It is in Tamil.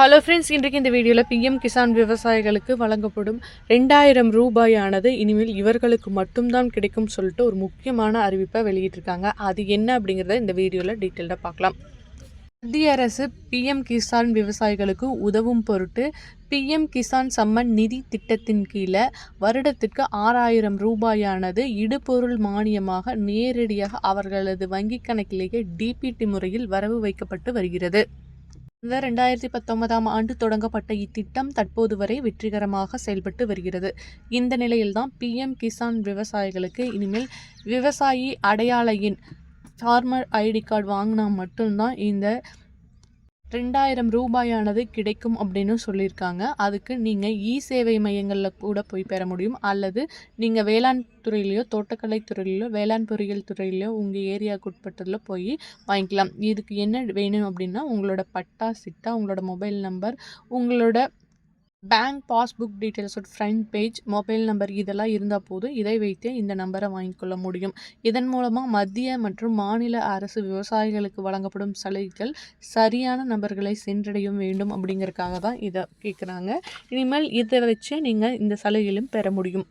ஹலோ ஃப்ரெண்ட்ஸ் இன்றைக்கு இந்த வீடியோவில் பிஎம் கிசான் விவசாயிகளுக்கு வழங்கப்படும் ரெண்டாயிரம் ரூபாயானது இனிமேல் இவர்களுக்கு மட்டும்தான் கிடைக்கும் சொல்லிட்டு ஒரு முக்கியமான அறிவிப்பை வெளியிட்டிருக்காங்க. அது என்ன அப்படிங்கிறத இந்த வீடியோவில் டீட்டெயில்டாக பார்க்கலாம். மத்திய அரசு பிஎம் கிசான் விவசாயிகளுக்கு உதவும் பொருட்டு பிஎம் கிசான் சம்மன் நிதி திட்டத்தின் கீழே வருடத்திற்கு ஆறாயிரம் ரூபாயானது இடுபொருள் மானியமாக நேரடியாக அவர்களது வங்கிக் கணக்கிலேயே டிபிடி முறையில் வரவு வைக்கப்பட்டு வருகிறது. இந்த ரெண்டாயிரத்தி பத்தொன்பதாம் ஆண்டு தொடங்கப்பட்ட இத்திட்டம் தற்போது வரை வெற்றிகரமாக செயல்பட்டு வருகிறது. இந்த நிலையில்தான் பிஎம் கிசான் விவசாயிகளுக்கு இனிமேல் விவசாயி அடையாள எண் ஃபார்மர் ஐடி கார்டு வாங்கினா மட்டும்தான் இந்த ரெண்டாயிரம் ரூபாயானது கிடைக்கும் அப்படின்னு சொல்லியிருக்காங்க. அதுக்கு நீங்கள் இ சேவை மையங்களில் கூட போய் பெற முடியும். அல்லது நீங்கள் வேளாண் துறையிலையோ தோட்டக்கலை துறையிலையோ வேளாண் பொறியியல் துறையிலையோ உங்கள் ஏரியாவுக்கு உட்பட்டதில் போய் வாங்கிக்கலாம். இதுக்கு என்ன வேணும் அப்படின்னா உங்களோட பட்டா சிட்டா உங்களோட மொபைல் நம்பர் உங்களோட பேங்க் பாஸ்புக் டீட்டெயில்ஸோட ஃப்ரண்ட் பேஜ் மொபைல் நம்பர் இதெல்லாம் இருந்தால் போதும். இதை வைத்தே இந்த நம்பரை வாங்கிக்கொள்ள முடியும். இதன் மூலமாக மத்திய மற்றும் மாநில அரசு விவசாயிகளுக்கு வழங்கப்படும் சலுகைகள் சரியான நபர்களை சென்றடையும் வேண்டும் அப்படிங்கிறக்காக தான் இதை கேட்குறாங்க இனிமேல் இதை வச்சே நீங்கள் இந்த சலுகைகளும் பெற முடியும்.